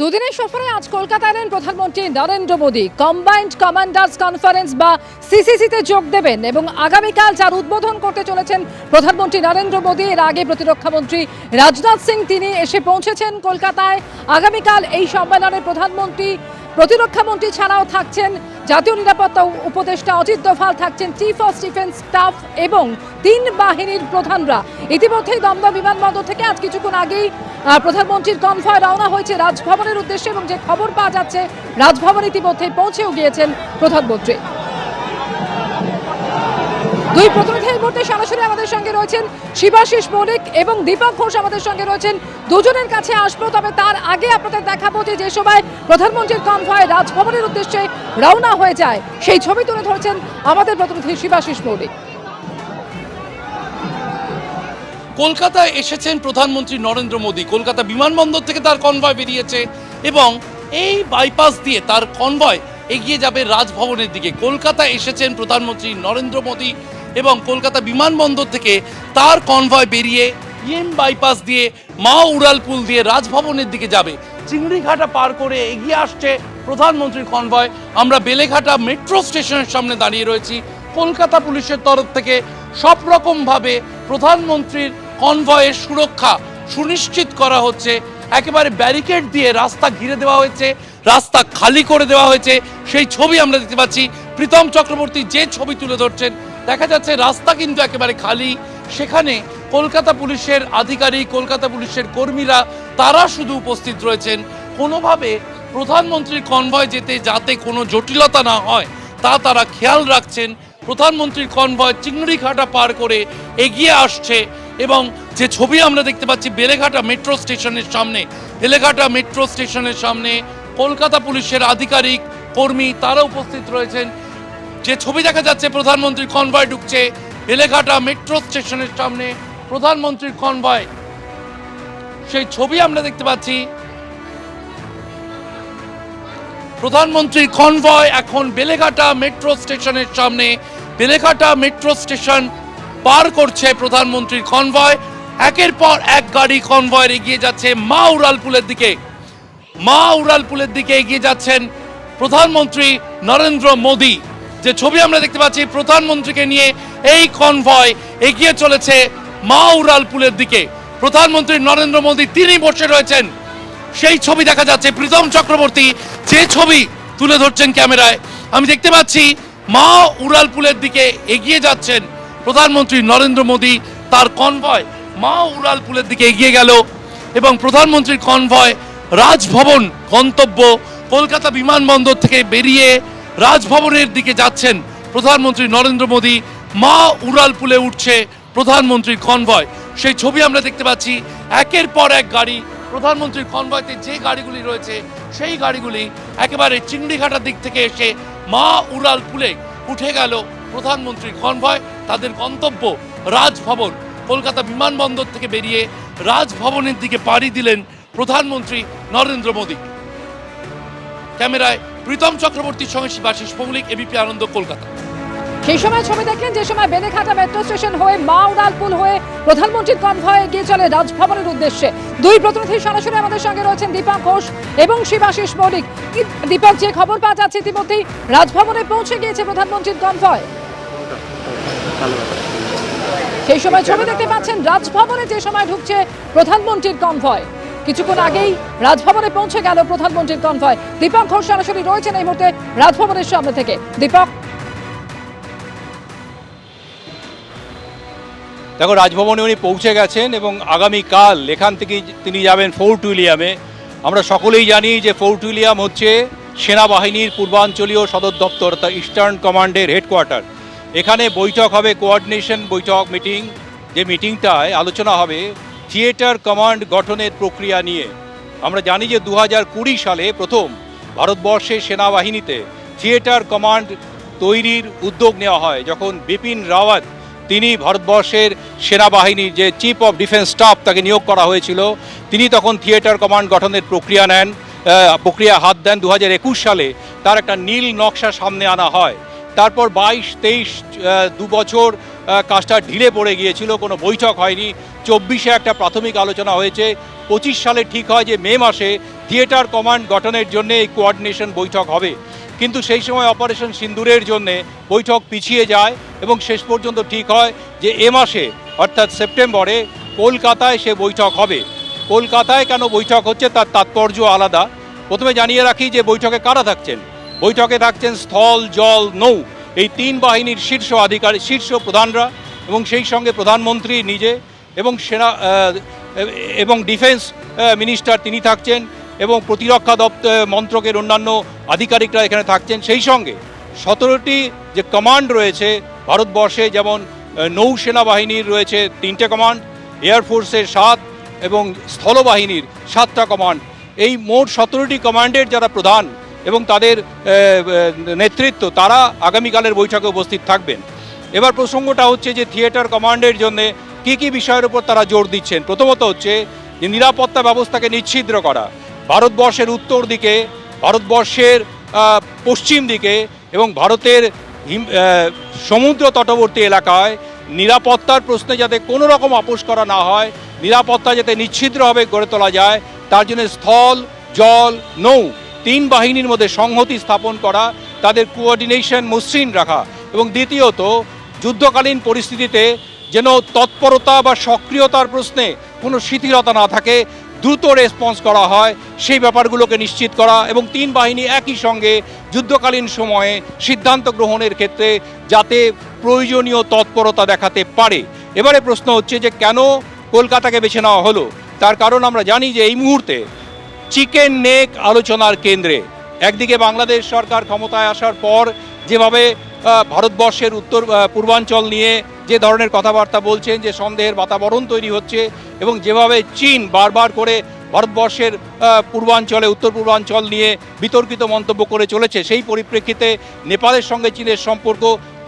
দুদিনের সফরে আজ কলকাতায় এলেন প্রধানমন্ত্রী Narendra Modi combined commanders conference বা সিসিসিতে যোগ দেবেন এবং আগামীকাল যার উদ্বোধন করতে চলেছেন প্রধানমন্ত্রী নরেন্দ্র মোদী, এর আগে প্রতিরক্ষামন্ত্রী রাজনাথ সিং, তিনি এসে পৌঁছেছেন কলকাতায়। আগামীকাল এই সম্মেলনে প্রধানমন্ত্রী প্রতিরক্ষামন্ত্রী ছাড়াও থাকছেন জাতীয় নিরাপত্তা উপদেষ্টা অজিত দোভাল, থাকছেন চিফ অফ ডিফেন্স স্টাফ এবং তিন বাহিনীর প্রধানরা। ইতিমধ্যেই দমদম বিমানবন্দর থেকে আজ কিছুক্ষণ আগেই প্রধানমন্ত্রীর কনভয় রওনা হয়েছে রাজভবনের উদ্দেশ্যে এবং যে খবর পাওয়া যাচ্ছে, রাজভবন ইতিমধ্যেই পৌঁছেও গিয়েছেন প্রধানমন্ত্রী। দুই প্রতিনিধি এই মুহূর্তে সরাসরি আমাদের সঙ্গে রয়েছেন শিবাশিস মৌলিক এবং দীপক ঘোষ আমাদের সঙ্গে রয়েছেন। দুজনের কাছে আসব, তবে তার আগে আপনাদের দেখাবো যে সময় প্রধানমন্ত্রীর কনভয় রাজভবনের উদ্দেশ্যে রওনা হয়ে যায়, সেই ছবি তুলে ধরেছেন আমাদের প্রতিনিধি শিবাশিস মৌলিক কলকাতায় এসেছেন প্রধানমন্ত্রী নরেন্দ্র মোদী। কলকাতা বিমানবন্দর থেকে তার কনভয় বেরিয়েছে এবং এই বাইপাস দিয়ে তার কনভয় এগিয়ে যাবে রাজভবনের দিকে। কলকাতায় এসেছেন প্রধানমন্ত্রী নরেন্দ্র মোদী এবং কলকাতা বিমানবন্দর থেকে তার কনভয় বেরিয়ে ইএম বাইপাস দিয়ে মা উড়ালপুল দিয়ে রাজভবনের দিকে যাবে। চিংড়িঘাটা পার করে এগিয়ে আসছে প্রধানমন্ত্রীর কনভয় আমরা বেলেঘাটা মেট্রো স্টেশনের সামনে দাঁড়িয়ে রয়েছি। কলকাতা পুলিশের তরফ থেকে সব রকমভাবে প্রধানমন্ত্রীর কনভয়ের সুরক্ষা সুনিশ্চিত করা হচ্ছে। একেবারে ব্যারিকেড দিয়ে রাস্তা ঘিরে দেওয়া হয়েছে, রাস্তা খালি করে দেওয়া হয়েছে। সেই ছবি আমরা দেখতে পাচ্ছি। প্রীতম চক্রবর্তী যে ছবি তুলে ধরছেন দেখা যাচ্ছে রাস্তা কিন্তু একেবারে খালি। সেখানে কলকাতা পুলিশের আধিকারিক, কলকাতা পুলিশের কর্মীরা, তারা শুধু উপস্থিত রয়েছেন। কোনোভাবে প্রধানমন্ত্রীর কনভয় যেতে, যাতে কোনো জটিলতা না হয়, তা তারা খেয়াল রাখছেন। প্রধানমন্ত্রীর কনভয় চিংড়িঘাটা পার করে এগিয়ে আসছে এবং যে ছবি আমরা দেখতে পাচ্ছি, বেলেঘাটা মেট্রো স্টেশনের সামনে, বেলেঘাটা মেট্রো স্টেশনের সামনে কলকাতা পুলিশের আধিকারিক, কর্মী, তারা উপস্থিত রয়েছেন। যে ছবি দেখা যাচ্ছে, প্রধানমন্ত্রীর কনভয় ঢুকছে, বেলেঘাটা মেট্রো স্টেশনের সামনে, প্রধানমন্ত্রীর কনভয় সেই ছবি আমরা দেখতে পাচ্ছি। প্রধানমন্ত্রীর কনভয় এখন বেলেঘাটা মেট্রো স্টেশনের সামনে। বেলেঘাটা মেট্রো স্টেশন পার করছে প্রধানমন্ত্রীর কনভয় একের পর এক গাড়ি কনভয় এগিয়ে যাচ্ছে মা উড়ালপুলের দিকে। মা উড়ালপুলের দিকে এগিয়ে যাচ্ছেন প্রধানমন্ত্রী নরেন্দ্র মোদী। যে ছবি আমরা দেখতে পাচ্ছি, প্রধানমন্ত্রীকে নিয়ে এই কনভয় এগিয়ে চলেছে মা উড়ালপুলের দিকে। প্রধানমন্ত্রী নরেন্দ্র মোদী, তিনি বসে রয়েছেন। সেই ছবি দেখা যাচ্ছে, প্রীতম চক্রবর্তী যে ছবি তুলে ধরছেন ক্যামেরায়। আমি দেখতে পাচ্ছি মা উড়ালপুলের দিকে এগিয়ে যাচ্ছেন প্রধানমন্ত্রী নরেন্দ্র মোদী, তার কনভয় মা উড়ালপুলের দিকে এগিয়ে গেল এবং প্রধানমন্ত্রীর কনভয় রাজভবন গন্তব্য কলকাতা বিমানবন্দর থেকে বেরিয়ে রাজভবনের দিকে যাচ্ছেন প্রধানমন্ত্রী নরেন্দ্র মোদী। মা উড়ালপুলে উঠছে প্রধানমন্ত্রীর কনভয় সেই ছবি আমরা দেখতে পাচ্ছি। একের পর এক গাড়ি, প্রধানমন্ত্রীর কনভয়তে যে গাড়িগুলি রয়েছে, সেই গাড়িগুলি একেবারে চিংড়িঘাটার দিক থেকে এসে মা উড়ালপুলে উঠে গেল প্রধানমন্ত্রীর কনভয় তাদের গন্তব্য রাজভবন। কলকাতা বিমানবন্দর থেকে বেরিয়ে রাজভবনের দিকে পাড়ি দিলেন প্রধানমন্ত্রী নরেন্দ্র মোদী। ক্যামেরায় প্রীতম চক্রবর্তীর সঙ্গে শিবাশিস মৌলিক এবিপি আনন্দ, কলকাতা। সেই সময় ছবি দেখলেন যে সময় বেলেঘাটা মেট্রো স্টেশন হয়ে মা উড়ালপুল হয়ে প্রধানমন্ত্রীর কনভয় এগিয়ে চলে রাজভবনের উদ্দেশ্যে। দুই প্রতিনিধি সরাসরি আমাদের সঙ্গে রয়েছেন দীপক ঘোষ এবং শিবাশিস মৌলিক দীপক, যে খবর পাওয়া যাচ্ছে ইতিমধ্যেই রাজভবনে পৌঁছে গিয়েছে প্রধানমন্ত্রীর কনভয় সেই সময় ছবি দেখতে পাচ্ছেন রাজভবনে যে সময় ঢুকছে প্রধানমন্ত্রীর কনভয় কিছুক্ষণ আগেই রাজভবনে পৌঁছে গেল প্রধানমন্ত্রীর কনভয়। দীপক ঘোষ সরাসরি রয়েছেন এই মুহূর্তে রাজভবনের সামনে থেকে। দীপক। দেখো, রাজভবনে উনি পৌঁছে গেছেন এবং আগামীকাল এখান থেকে তিনি যাবেন ফোর্ট উইলিয়ামে। আমরা সকলেই জানি যে ফোর্ট উইলিয়াম হচ্ছে সেনাবাহিনীর পূর্বাঞ্চলীয় সদর দপ্তর, অর্থাৎ ইস্টার্ন কমান্ডের হেডকোয়ার্টার এখানে বৈঠক হবে কোঅর্ডিনেশন বৈঠক মিটিং যে মিটিংটায় আলোচনা হবে থিয়েটার কমান্ড গঠনের প্রক্রিয়া নিয়ে। আমরা জানি যে দু সালে প্রথম ভারতবর্ষের সেনাবাহিনীতে থিয়েটার কমান্ড তৈরির উদ্যোগ নেওয়া হয়, যখন বিপিন রাওয়াত তিনি ভারতবর্ষের সেনাবাহিনীর যে চিফ অফ ডিফেন্স স্টাফ তাকে নিয়োগ করা হয়েছিল, তিনি তখন থিয়েটার কমান্ড গঠনের প্রক্রিয়া নেন প্রক্রিয়া হাত দেন দু হাজার একুশ সালে। তার একটা নীল নকশা সামনে আনা হয়। তারপর বাইশ, তেইশ দু বছর কাজটা ঢিলে পড়ে গিয়েছিল, কোনো বৈঠক হয়নি। চব্বিশে একটা প্রাথমিক আলোচনা হয়েছে। পঁচিশ সালে ঠিক হয় যে মে মাসে থিয়েটার কমান্ড গঠনের জন্য এই কোয়ার্ডিনেশন বৈঠক হবে। কিন্তু সেই সময় অপারেশন সিন্দুরের জন্য বৈঠক পিছিয়ে যায় এবং শেষ পর্যন্ত ঠিক হয় যে এ মাসে, অর্থাৎ সেপ্টেম্বরে, কলকাতায় সে বৈঠক হবে। কলকাতায় কেন বৈঠক হচ্ছে তার তাৎপর্য আলাদা। প্রথমে জানিয়ে রাখি যে বৈঠকে কারা থাকছেন? বৈঠকে থাকছেন স্থল, জল, নৌ। এই তিন বাহিনীর শীর্ষ আধিকারিক শীর্ষ প্রধানরা এবং সেই সঙ্গে প্রধানমন্ত্রী নিজে এবং সেনা এবং ডিফেন্স মিনিস্টার তিনি থাকছেন এবং প্রতিরক্ষা দপ্তর মন্ত্রকের অন্যান্য আধিকারিকরা এখানে থাকছেন। সেই সঙ্গে সতেরোটি যে কমান্ড রয়েছে ভারতবর্ষে, যেমন নৌসেনা বাহিনীর রয়েছে তিনটে কমান্ড এয়ারফোর্সের সাত এবং স্থলবাহিনীর সাতটা কমান্ড। এই মোট সতেরোটি কমান্ডের যারা প্রধান এবং তাদের নেতৃত্ব, তারা আগামীকালের বৈঠকে উপস্থিত থাকবেন। এবার প্রসঙ্গটা হচ্ছে যে থিয়েটার কমান্ডের জন্য কী কী বিষয়ের উপর তারা জোর দিচ্ছেন? প্রথমত হচ্ছে যে নিরাপত্তা ব্যবস্থাকে নিচ্ছিদ্র করা, ভারতবর্ষের উত্তর দিকে, ভারতবর্ষের পশ্চিম দিকে এবং ভারতের সমুদ্র তটবর্তী এলাকায় নিরাপত্তার প্রশ্নে যাতে কোনো রকম আপোষ করা না হয়, নিরাপত্তা যাতে নিচ্ছিদ্রভাবে গড়ে তোলা যায়, তার জন্য স্থল, জল, নৌ তিন বাহিনীর মধ্যে সংহতি স্থাপন করা, তাদের কোঅর্ডিনেশন মসৃণ রাখা এবং দ্বিতীয়ত, যুদ্ধকালীন পরিস্থিতিতে যেন তৎপরতা বা সক্রিয়তার প্রশ্নে কোনো শিথিলতা না থাকে, দ্রুত রেসপন্স করা হয়, সেই ব্যাপারগুলোকে নিশ্চিত করা এবং তিন বাহিনী একই সঙ্গে যুদ্ধকালীন সময়ে সিদ্ধান্ত গ্রহণের ক্ষেত্রে যাতে প্রয়োজনীয় তৎপরতা দেখাতে পারে। এবারে প্রশ্ন হচ্ছে যে কেন কলকাতাকে বেছে নেওয়া হলো? তার কারণ আমরা জানি যে এই মুহূর্তে চিকেন নেক আলোচনার কেন্দ্রে। একদিকে বাংলাদেশ সরকার ক্ষমতায় আসার পর যেভাবে ভারতবর্ষের উত্তর পূর্বাঞ্চল নিয়ে যে ধরনের কথাবার্তা বলছেন, যে সন্দেহের বাতাবরণ তৈরি হচ্ছে এবং যেভাবে চীন বারবার করে ভারতবর্ষের পূর্বাঞ্চলে, উত্তর পূর্বাঞ্চল নিয়ে বিতর্কিত মন্তব্য করে চলেছে, সেই পরিপ্রেক্ষিতে নেপালের সঙ্গে চীনের সম্পর্ক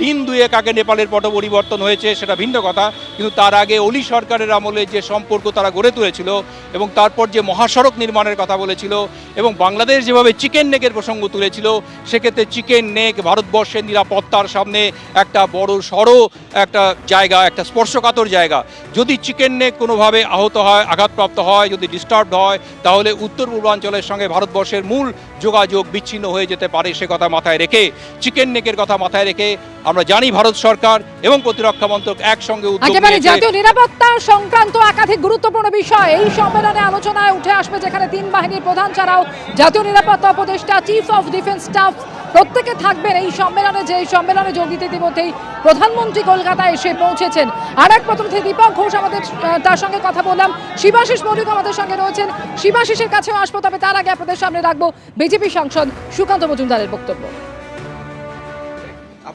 দিন দুয়েক আগে নেপালের পট পরিবর্তন হয়েছে, সেটা ভিন্ন কথা। কিন্তু তার আগে অলি সরকারের আমলে যে সম্পর্ক তারা গড়ে তুলেছিল এবং তারপর যে মহাসড়ক নির্মাণের কথা বলেছিল এবং বাংলাদেশ যেভাবে চিকেন নেকের প্রসঙ্গ তুলেছিল, সেক্ষেত্রে চিকেন নেক ভারতবর্ষের নিরাপত্তার সামনে একটা বড় সড়ো একটা জায়গা, একটা স্পর্শকাতর জায়গা। যদি চিকেন নেক কোনোভাবে আহত হয়, আঘাতপ্রাপ্ত হয়, যদি ডিস্টার্বড হয়, তাহলে উত্তর পূর্বাঞ্চলের সঙ্গে ভারতবর্ষের মূল যোগাযোগ বিচ্ছিন্ন হয়ে যেতে পারে সে কথা মাথায় রেখে। চিকেন নেকের কথা মাথায় রেখে আমরা জানি ভারত সরকার এবং প্রতিরক্ষা মন্ত্রক একসঙ্গে একেবারে জাতীয় নিরাপত্তা সংক্রান্ত একাধিক গুরুত্বপূর্ণ বিষয় এই সম্মেলনে আলোচনায় উঠে আসবে যেখানে তিন বাহিনীর প্রধান ছাড়াও জাতীয় নিরাপত্তা উপদেষ্টা চিফ অফ ডিফেন্স স্টাফ প্রত্যেকে থাকবেন। এই সম্মেলনে যে সম্মেলনে যোগ দিতে ইতিমধ্যেই প্রধানমন্ত্রী কলকাতায় এসে পৌঁছেছেন। আর এক প্রতিনিধি দীপক ঘোষ আমাদের তার সঙ্গে কথা বললাম। শিবাশিস মৌলিক আমাদের সঙ্গে রয়েছেন। শিবাশিসের কাছেও আসব তবে তার আগে আপনাদের সামনে রাখব বিজেপি সাংসদ সুকান্ত মজুমদারের বক্তব্য।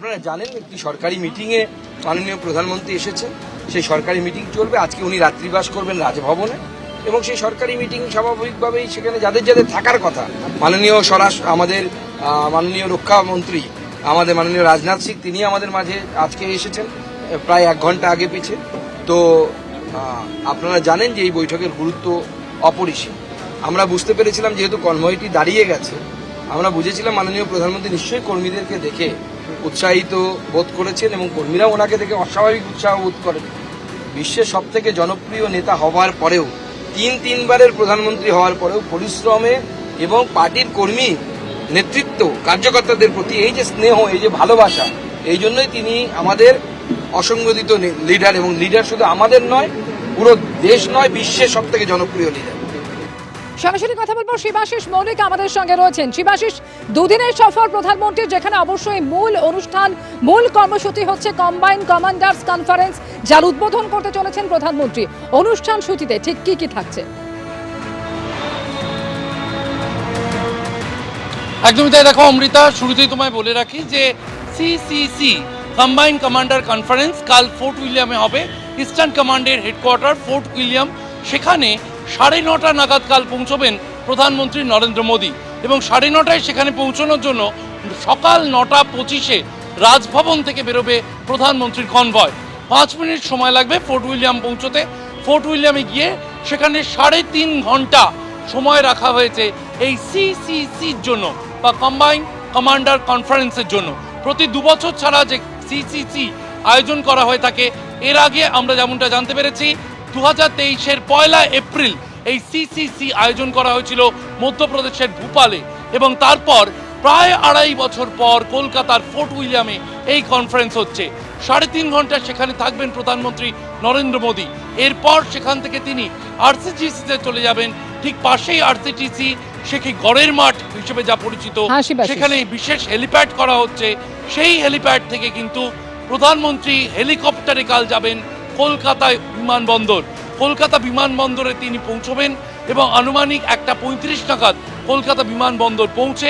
আপনারা জানেন, একটি সরকারি মিটিংয়ে মাননীয় প্রধানমন্ত্রী এসেছেন। সেই সরকারি মিটিং চলবে। আজকে উনি রাত্রিবাস করবেন রাজভবনে। এবং সেই সরকারি মিটিং স্বাভাবিকভাবেই সেখানে যাদের যাদের থাকার কথা, মাননীয় স্বরাষ্ট্র আমাদের মাননীয় রক্ষামন্ত্রী আমাদের মাননীয় রাজনাথ সিং, তিনি আমাদের মাঝে আজকে এসেছেন প্রায় এক ঘণ্টা আগে পিছে। তো আপনারা জানেন যে এই বৈঠকের গুরুত্ব অপরিসীম। আমরা বুঝতে পেরেছিলাম যেহেতু কনভয়টি দাঁড়িয়ে গেছে, আমরা বুঝেছিলাম মাননীয় প্রধানমন্ত্রী নিশ্চয়ই কর্মীদেরকে দেখে উৎসাহিত বোধ করেছেন এবং কর্মীরা ওনাকে দেখে অস্বাভাবিক উৎসাহ বোধ করেন। বিশ্বের সব থেকে জনপ্রিয় নেতা হওয়ার পরেও, তিন তিনবারের প্রধানমন্ত্রী হওয়ার পরেও পরিশ্রমে এবং পার্টির কর্মী নেতৃত্ব কার্যকর্তাদের প্রতি এই যে স্নেহ, এই যে ভালোবাসা, এই জন্যই তিনি আমাদের অসংগঠিত লিডার এবং লিডার শুধু আমাদের নয়, পুরো দেশ নয়, বিশ্বের সব থেকে জনপ্রিয় লিডার। সরাসরি কথা বলব শিবাশিস মৌলিক আমাদের সঙ্গে রয়েছেন। শিবাশিস, দুদিনের সফর প্রধানমন্ত্রীর, যেখানে অবশ্যই মূল অনুষ্ঠান, মূল কর্মসূচি হচ্ছে কম্বাইন কমান্ডার্স কনফারেন্স যার উদ্বোধন করতে চলেছেন প্রধানমন্ত্রী। অনুষ্ঠান সূচিতে ঠিক কি কি থাকছে? একদমই তাই। দেখো, অমৃতা, শুরুতেই তোমায় বলে রাখি যে সিসিসি কম্বাইন কমান্ডার কনফারেন্স কাল ফোর্ট উইলিয়ামে হবে। ইস্টার্ন কমান্ডের হেডকোয়ার্টার ফোর্ট উইলিয়াম সেখানে সাড়ে নটা নাগাদ কাল পৌঁছবেন প্রধানমন্ত্রী নরেন্দ্র মোদী। এবং সাড়ে নটায় সেখানে পৌঁছানোর জন্য সকাল নটা পঁচিশে রাজভবন থেকে বেরোবে প্রধানমন্ত্রীর কনভয়। পাঁচ মিনিট সময় লাগবে ফোর্ট উইলিয়াম পৌঁছতে। ফোর্ট উইলিয়ামে গিয়ে সেখানে সাড়ে তিন ঘণ্টা সময় রাখা হয়েছে এই সিসিসির জন্য বা কম্বাইন কমান্ডার কনফারেন্সের জন্য। প্রতি দু বছর ছাড়া যে সিসিসি আয়োজন করা হয়ে থাকে এর আগে আমরা যেমনটা জানতে পেরেছি দু হাজার তেইশের পয়লা এপ্রিল এই সিসিসি আয়োজন করা হয়েছিল মধ্যপ্রদেশের ভূপালে এবং তারপর প্রায় আড়াই বছর পর কলকাতার ফোর্ট উইলিয়ামে এই কনফারেন্স হচ্ছে। সাড়ে তিন ঘণ্টা সেখানে থাকবেন প্রধানমন্ত্রী নরেন্দ্র মোদী। এরপর সেখান থেকে তিনি আরসিটিসিতে চলে যাবেন। ঠিক পাশেই আরসিটিসি সে কি গড়ের মাঠ হিসেবে যা পরিচিত সেখানে বিশেষ হেলিপ্যাড করা হচ্ছে। সেই হেলিপ্যাড থেকে কিন্তু প্রধানমন্ত্রী হেলিকপ্টারে কাল যাবেন কলকাতায় বিমানবন্দর। কলকাতা বিমানবন্দরে তিনি পৌঁছবেন এবং আনুমানিক একটা পঁয়ত্রিশ নাগাদ কলকাতা বিমানবন্দর পৌঁছে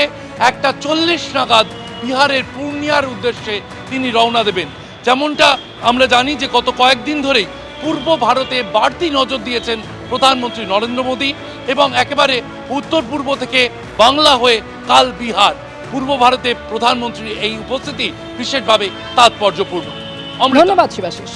একটা চল্লিশ নাগাদ বিহারের পূর্ণিয়ার উদ্দেশ্যে তিনি রওনা দেবেন। যেমনটা আমরা জানি যে গত কয়েকদিন ধরেই পূর্ব ভারতে বাড়তি নজর দিয়েছেন প্রধানমন্ত্রী নরেন্দ্র মোদী এবং একেবারে উত্তর পূর্ব থেকে বাংলা হয়ে কাল বিহার। পূর্ব ভারতে প্রধানমন্ত্রীর এই উপস্থিতি বিশেষভাবে তাৎপর্যপূর্ণ। ধন্যবাদ শিবাশিস।